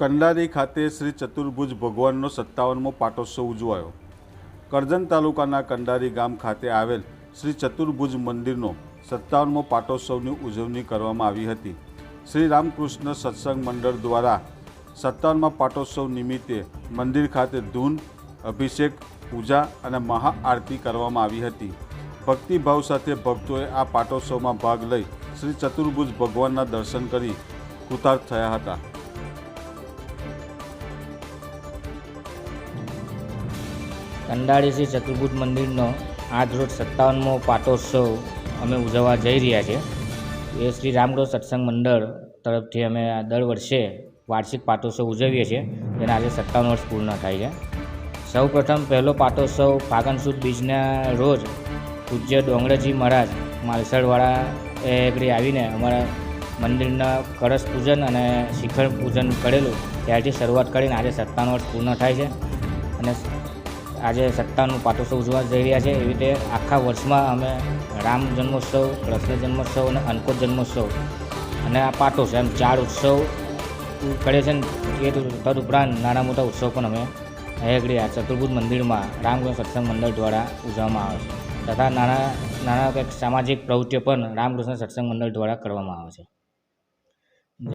કંડારી ખાતે શ્રી ચતુર્ભુજ ભગવાનનો સત્તાવનમો પાટોત્સવ ઉજવાયો. કરજણ તાલુકાના કંડારી ગામ ખાતે આવેલ શ્રી ચતુર્ભુજ મંદિરનો સત્તાવનમો પાટોત્સવની ઉજવણી કરવામાં આવી હતી. શ્રી રામકૃષ્ણ સત્સંગ મંડળ દ્વારા સત્તાવનમાં પાટોત્સવ નિમિત્તે મંદિર ખાતે ધૂન, અભિષેક, પૂજા અને મહાઆરતી કરવામાં આવી હતી. ભક્તિભાવ સાથે ભક્તોએ આ પાટોત્સવમાં ભાગ લઈ શ્રી ચતુર્ભુજ ભગવાનના દર્શન કરી કૃતાર્થ થયા હતા. કંડાળી શ્રી ચતુર્ભુજ મંદિરનો આજ રોજ સત્તાવનમો પાટોત્સવ અમે ઉજવવા જઈ રહ્યા છીએ. એ શ્રી રામગઢ સત્સંગ મંડળ તરફથી અમે દર વર્ષે વાર્ષિક પાટોત્સવ ઉજવીએ છીએ. જેના આજે સત્તાવન વર્ષ પૂર્ણ થાય છે. સૌ પ્રથમ પહેલો પાટોત્સવ ફાગણ સુદ બીજના રોજ પૂજ્ય ડોંગરજી મહારાજ માલસરવાળા એ આવીને અમારા મંદિરના કળશ પૂજન અને શિખર પૂજન કરેલું. ત્યારથી શરૂઆત કરીને આજે સત્તાવન વર્ષ પૂર્ણ થાય છે. અને આજે સત્તાનું પાટોત્સવ ઉજવા જઈ રહ્યા છે. એવી રીતે આખા વર્ષમાં અમે રામ જન્મોત્સવ, કૃષ્ણ જન્મોત્સવ અને અન્નકોટ જન્મોત્સવ અને આ પાટોત્સવ એમ ચાર ઉત્સવ કરે છે એ તદ ઉપરાંત નાના મોટા ઉત્સવ પણ અમે હેગડી આ ચતુર્ભુજ મંદિરમાં રામકૃષ્ણ સત્સંગ મંડળ દ્વારા ઉજવવામાં આવે છે. તથા નાના નાના કંઈક સામાજિક પ્રવૃત્તિઓ પણ રામકૃષ્ણ સત્સંગ મંડળ દ્વારા કરવામાં આવે છે.